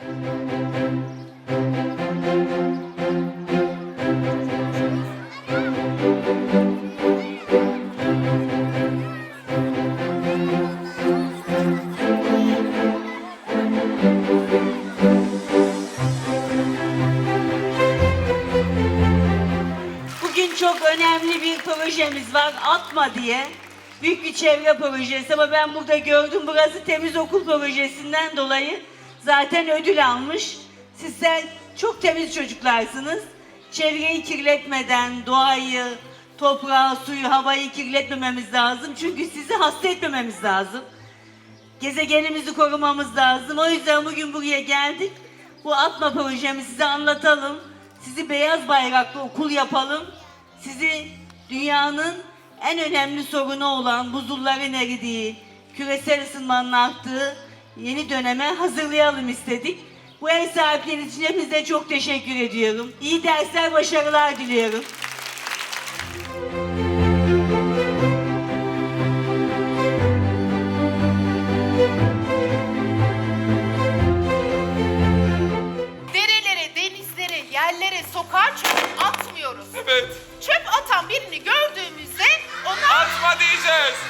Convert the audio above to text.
Bugün çok önemli bir projemiz var. Atma diye. Büyük bir çevre projesi ama ben burada gördüm burası temiz okul projesinden dolayı zaten ödül almış. Sizler çok temiz çocuklarsınız. Çevreyi kirletmeden doğayı, toprağı, suyu, havayı kirletmememiz lazım. Çünkü sizi hasta etmememiz lazım. Gezegenimizi korumamız lazım. O yüzden bugün buraya geldik. Bu atma projemi size anlatalım. Sizi beyaz bayraklı okul yapalım. Sizi dünyanın en önemli sorunu olan buzulların eridiği, küresel ısınmanın arttığı yeni döneme hazırlayalım istedik. Bu ev sahipleri için hepinize çok teşekkür ediyorum. İyi dersler, başarılar diliyorum. Derelere, denizlere, yerlere, sokağa çöp atmıyoruz. Evet. Çöp atan birini gördüğümüzde ona Atma diyeceğiz.